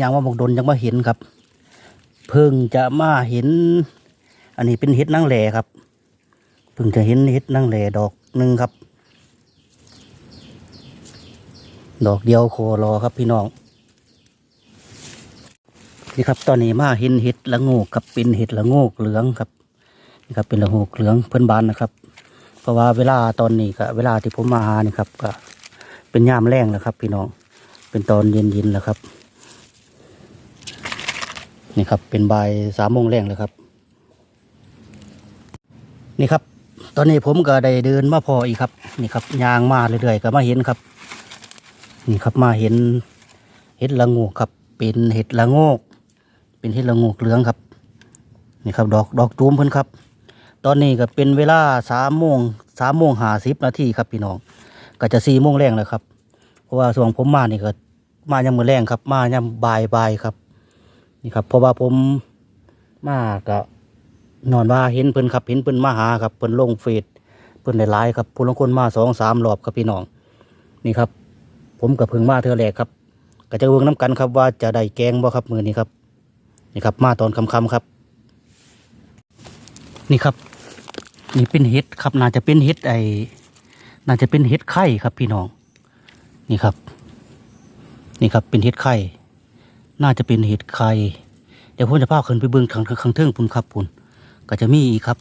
ยางว่าบอกดนยังมาเห็นครับ เพิ่งจะมาเห็น อันนี้เป็นเห็ดนางแหล่ครับ เพิ่งจะเห็นเห็ดนางแหล่ดอกหนึ่งครับ ดอกเดียวโครอครับพี่น้องนี่ครับตอนนี้มาเห็นเห็ดละโงกกับเป็นเห็ดละโงกเหลืองครับนี่ครับเป็นละโงกเหลืองเพื่อนบ้านนะครับ เพราะว่าเวลาตอนนี้ก็เวลาที่ผมมาหานี่ครับก็เป็นยามแรงแล้วครับ พี่น้องเป็นตอนเย็นๆแล้วครับ นี่ครับเป็นบ่ายสามโมงแรงแล้วครับ นี่ครับ ตอนนี้ผมก็ได้เดินมาพออีกครับ นี่ครับยางมาเรื่อยๆก็มาเห็นครับ นี่ครับมาเห็นเห็ดละงกครับ เป็นเห็ดละโงกเป็นเห็ดละงกเหลืองครับ นี่ครับ ดอกดอกจูมเพิ่นครับ ตอนนี้ก็เป็นเวลาสามโมงสามโมงห้าสิบนาทีครับพี่น้อง ก็จะสี่โมงแรงแล้วครับ เพราะว่าส่วนผมมานี่ก็มายังมือแรงครับ มายังบ่ายบ่ายครับ นี่ครับเพราะว่าผมมาก็นอนว่าเห็นเพิ่นครับเห็นเพิ่นมาหาครับเพิ่นลงเฟซเพิ่นหลายๆครับผู้ลางคนมาสองสามรอบครับพี่น้องนี่ครับ ผมกับเพิ่งมาเธอแรกครับก็จะเวิงน้ำกันครับว่าจะได้แกงบ่ครับมือนี้ครับนี่ครับ มาตอนค่ำครับ นี่ครับ นี่เป็นเห็ดครับ น่าจะเป็นเห็ดไอน่าจะเป็นเห็ดไข่ครับพี่น้อง นี่ครับ นี่ครับเป็นเห็ดไข่ น่าจะเป็นเห็ดไข่เดี๋ยวผมจะพาขึ้นไปเบิ้งทางข้างเทิงพุ่นครับพุ่นก็จะมีอีกครับ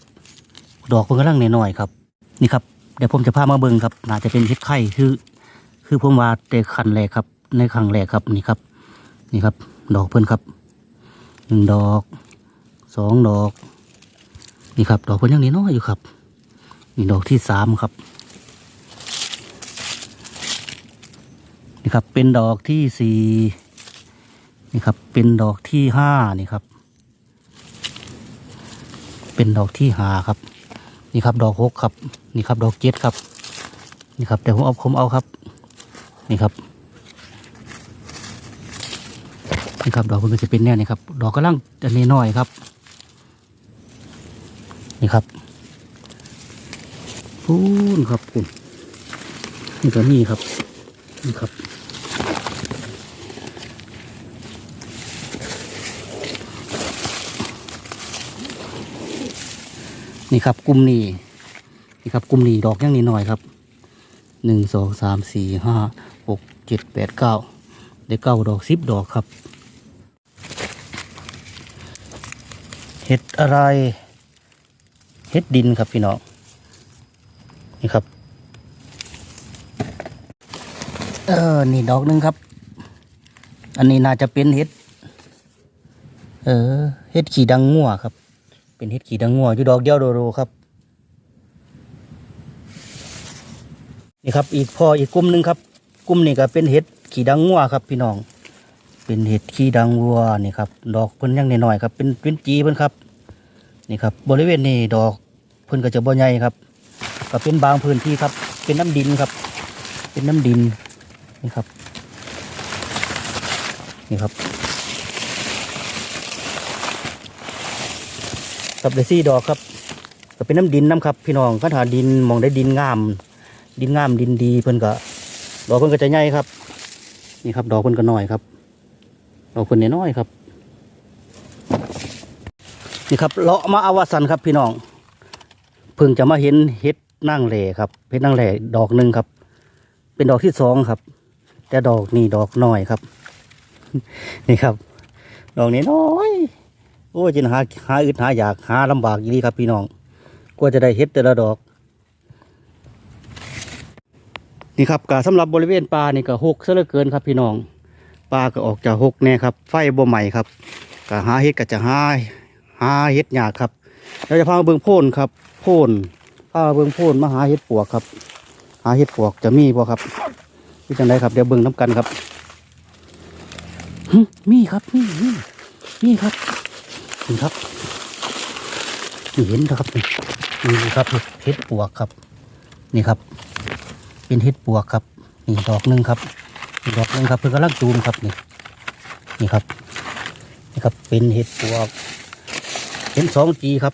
ดอกเพิ่งกำลังน้อยๆครับ นี่ครับเดี๋ยวผมจะพามาเบิ้งครับ น่าจะเป็นเห็ดไข่คือ คือผมว่าแต่ขันแรกครับ ในครั้งแรกครับนี่ครับ นี่ครับ ดอกเพิ่นครับหนึ่งดอกสองดอก นี่ครับ ดอกเพิ่นยังน้อยอยู่ครับนี่ดอกที่สามครับนี่ครับเป็นดอกที่สี่ นี่ครับ เป็นดอกที่ห้านี่ครับ เป็นดอกที่ห้าครับ นี่ครับ ดอกหกครับ นี่ครับ ดอกเจ็ดครับ นี่ครับเดี๋ยวผมเอาผมเอาครับ นี่ครับนี่ครับ ดอกมันก็จะเป็นแน่นี่ครับ ดอกกำลังอันน้อยครับ นี่ครับพูนครับคุณนี่ก็นี่ครับนี่ครับ นี่ครับกลุ่มนี้นี่ครับกลุ่มนี้ดอกยังนี้หน่อยครับหนึ่งสองสามสี่ห้าหกเจ็ดแปดเก้าได้เก้าดอกสิบดอกครับเห็ดอะไรเห็ดดินครับพี่น้องนี่ครับ เออนี่ดอกหนึ่งครับ อันนี้น่าจะเป็นเห็ด เออเห็ดขี่ดังงัวครับ เป็นเห็ดขี่ดังงัวอยู่ดอกเดียวโดโรครับนี่ครับอีกพออีกกลุ่มหนึ่งครับกลุ่มนี้ก็เป็นเห็ดขี่ดังงัวครับ พี่น้อง เป็นเห็ดขี่ดังวัวนี่ครับดอกเพิ่นยังหน้อยๆครับเป็นเป็นจีเพิ่นครับนี่ครับบริเวณนี้ดอกเพิ่นก็จะบ่ใหญ่ครับ ก็เป็นบางพื้นที่ครับ เป็นน้ำดินครับ เป็นน้ำดินนี่ครับนี่ครับ กับเดซี่ดอกครับก็เป็นน้ำดินน้ำครับ พี่น้องคันหาดินมองได้ดินงาม ดินงามดินดีเพิ่นก็ดอกเพิ่นก็จะใหญ่ครับ นี่ครับ ดอกเพิ่นก็น้อยครับดอกเพิ่นน้อยครับ นี่ครับเลาะมาอวสันครับพี่น้องเพิ่งจะมาเห็นเห็ดนั่งแหล่ครับเห็ดนั่งแหล่ดอกหนึ่งครับ เป็นดอกที่สองครับ แต่ดอกนี่ดอกน้อยครับ นี่ครับ ดอกนี้น้อย โอ้จินหาหาอึดหาอยากหาลำบากอย่างนี้ครับพี่น้องกว่าจะได้เห็ดแต่ละดอก นี่ครับกาสำหรับบริเวณป่านี่ก็หกซะเหลือเกินครับพี่น้องป่าก็ออกจากหกแน่ครับ ไฟบ่ใหม่ครับก็หาเห็ดก็จะหาหาเห็ดยากครับเราจะพามาเบิ่งโพนครับ โพนพามาเบิ่งโพนมาหาเห็ดปวกครับ หาเห็ดปวกจะมีบ่ครับที่จังไดครับเดี๋ยวเบิ่งน้ำกันครับมีครับมีมีมีครับ นี่ครับนี่เห็นนะครับนี่นี่ครับเห็ดปวกครับ นี่ครับ เป็นเห็ดปวกครับ นี่ดอกหนึ่งครับดอกหนึ่งครับเพื่อกำลังจูมครับนี่นี่ครับนี่ครับเป็นเห็ดปวกเห็นสองจีครับ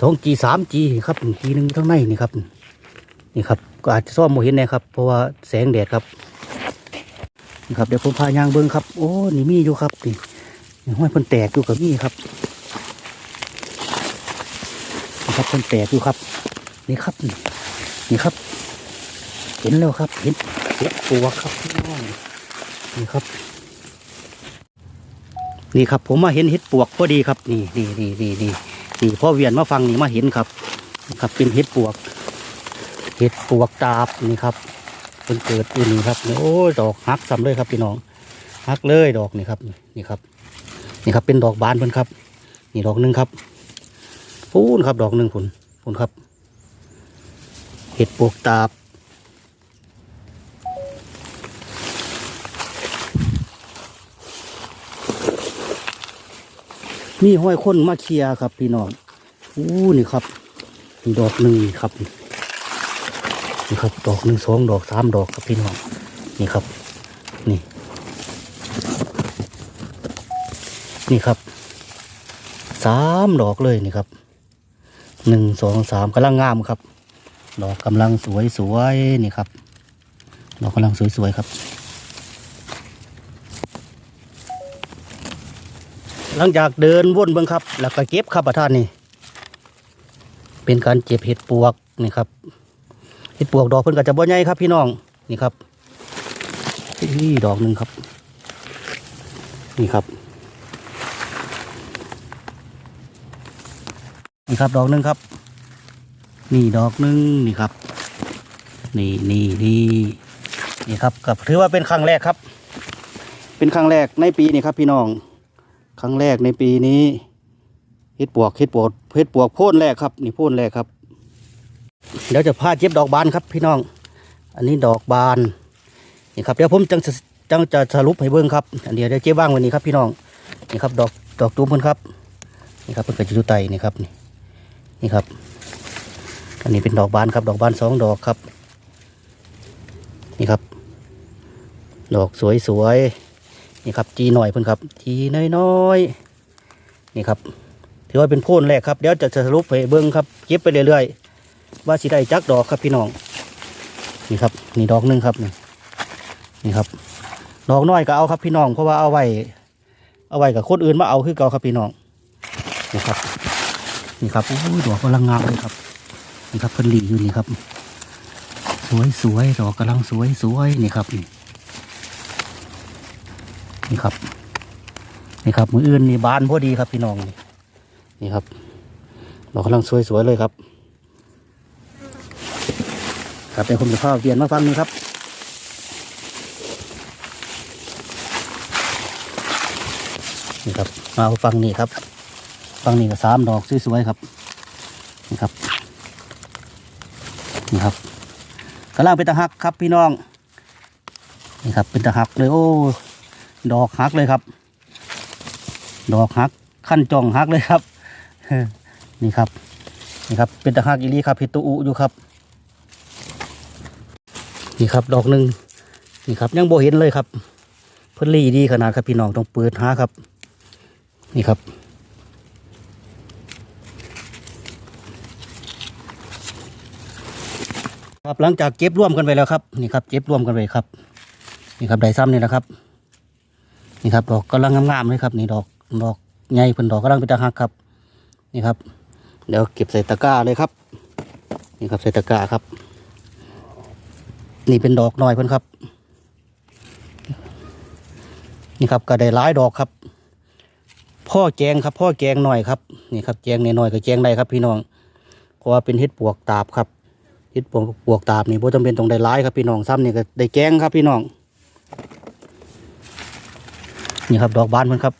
สองจีสามจีครับจีหนึ่งข้างในนี่ครับ นี่ครับก็อาจจะซ่อมโมเห็นนะครับ เพราะว่าแสงแดดครับนี่ครับเดี๋ยวผมพายางเบิ้งครับ โอ้นี่มีอยู่ครับนี่ ห้อยเพิ่นแตกอยู่กับมีครับนี่ครับเพิ่นแตกอยู่ครับ นี่ครับ นี่ครับ เห็นแล้วครับเห็นเห็นตัวครับพี่น้องนี่ครับ นี่ครับ ผมมาเห็นเห็ดปวกพอดีครับ นี่นี่นี่นี่นี่นี่พ่อเวียนมาฟังนี่มาเห็นครับนี่ครับเป็นเห็ดปวก เห็ดปวกตาบนี่ครับเป็นเกิดอยู่นี่ครับโอ้ยดอกฮักซ้ำเลยครับพี่น้องฮักเลยดอกนี่ครับนี่ครับ นี่ครับเป็นดอกบานเพิ่นครับ นี่ดอกหนึ่งครับพูนครับดอกหนึ่งผุนผุนครับ เห็ดปวกตาบมีห้อยคนมาเคลียครับพี่น้องอู้นี่ครับนี่ดอกหนึ่งครับนี่ครับ ดอกหนึ่งสองดอกสามดอกครับพี่น้องนี่ครับ นี่ นี่ครับสามดอกเลยนี่ครับหนึ่งสองสามกำลังงามครับ ดอกกำลังสวยสวยๆนี่ครับดอกกำลังสวยสวยๆครับ หลังจากเดินวนเบิ่งครับ แล้วก็เก็บครับประทานนี่เป็นการเจ็บเห็ดปวกนี่ครับเห็ดปวกดอกเพิ่นก็จะบ่ใหญ่ครับ พี่น้องนี่ครับนี่ดอกหนึ่งครับ นี่ครับ ครับดอกหนึ่งครับ นี่ดอกหนึ่งนี่ครับ นี่นี่นี่นี่ครับก็ถือว่าเป็นครั้งแรกครับ เป็นครั้งแรกในปีนี้ครับ พี่น้อง ครั้งแรกในปีนี้เฮ็ดปวกเฮ็ดปวกเฮ็ดปวกโพ่นแรกครับ นี่โพ่นแรกครับเดี๋ยวจะพาเจ็บดอกบานครับ พี่น้อง อันนี้ดอกบานนี่ครับเดี๋ยวผมจังจะจังจะสรุปให้เบิ่งครับอันเดียวเดี๋ยวเจ๊ว่างวันนี้ครับพี่น้องนี่ครับดอกดอกตูมเพิ่นครับนี่ครับเพิ่นก็จะอยู่ไตนี่ครับนี่ นี่ครับ อันนี้เป็นดอกบานครับ ดอกบานสองดอกครับ นี่ครับ ดอกสวยๆนี่ครับจีหน่อยเพิ่นครับจีน้อยๆนี่ครับ ถือว่าเป็นโพ่นแรกครับ เดี๋ยวจะสรุปให้เบิ้งครับ เก็บไปเรื่อยๆ ว่าสิได้จักดอกครับพี่น้อง นี่ครับ นี่ดอกหนึ่งครับ นี่นี่ครับ ดอกน้อยก็เอาครับพี่น้อง เพราะว่าเอาไว้ เอาไว้กับคนอื่นมาเอาคือเก่าครับพี่น้องนี่ครับ นี่ครับโอ้ยดอกกำลังงามเลยครับนี่ครับเพิ่นหลีอยู่นี่ครับ สวยๆดอกกำลังสวยๆนี่ครับนี่ครับนี่ครับมืออื่นนี่บานพอดีครับพี่น้องนี่ครับดอกกำลังสวยๆเลยครับ ครับเดี๋ยวผมจะพาเวียนมาฟังนี่ครับนี่ครับมาฟังนี่ครับ ฟังนี่ก็สามดอกสวยๆครับนี่ครับนี่ครับกำลังเป็นตะหักครับพี่น้องนี่ครับเป็นตะหักเลยโอ้ดอกหักเลยครับ ดอกหักขั้นจองหักเลยครับนี่ครับนี่ครับเป็นตะหักอีลีครับเห็ดตูอุอยู่ครับนี่ครับดอกหนึ่งนี่ครับยังโบเห็นเลยครับเพิ่นรีดีขนาดครับพี่น้องต้องเปิดหาครับ นี่ครับ ครับหลังจากเก็บร่วมกันไปแล้วครับนี่ครับเก็บร่วมกันไปครับ นี่ครับได้ซ้ำนี่แหละครับ นี่ครับดอกกำลังงามๆเลยครับ นี่ดอกดอกใหญ่เพิ่นดอกกำลังเป็นตะหักครับ นี่ครับ เดี๋ยวเก็บใส่ตะกร้าเลยครับ นี่ครับใส่ตะกร้าครับ นี่เป็นดอกน้อยเพิ่นครับ นี่ครับก็ได้หลายดอกครับพ่อแจงครับพ่อแจงหน่อยครับนี่ครับแจงน้อยๆก็แจงได้ครับ พี่น้องเพราะว่าเป็นเห็ดปวกตาบครับ เห็ดปวกปวกตาบนี่บ่จำเป็นต้องได้หลายครับพี่น้องซ้ำนี่ก็ได้แกงครับพี่น้องนี่ครับดอกบานเพิ่นครับ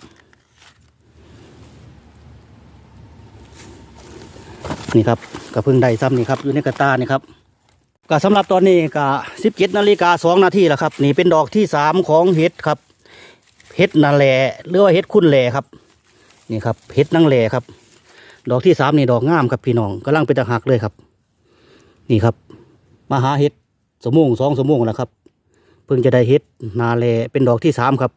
นี่ครับก็เพิ่งได้ซ้ำนี่ครับอยู่ในกระตานี่ครับก็สำหรับตอนนี้ก็สิบเจ็ดนาฬิกาสองนาทีแล้วครับ นี่เป็นดอกที่สามของเห็ดครับเห็ดนาแหล่หรือว่าเห็ดคุณแหล่ครับ นี่ครับเห็ดนางแหล่ครับ ดอกที่สามนี่ดอกงามครับพี่น้องกำลังเป็นตะหักเลยครับ นี่ครับ มาหาเห็ดสมงสองสมงแล้วครับ เพิ่งจะได้เห็ดนาแลเป็นดอกที่สามครับ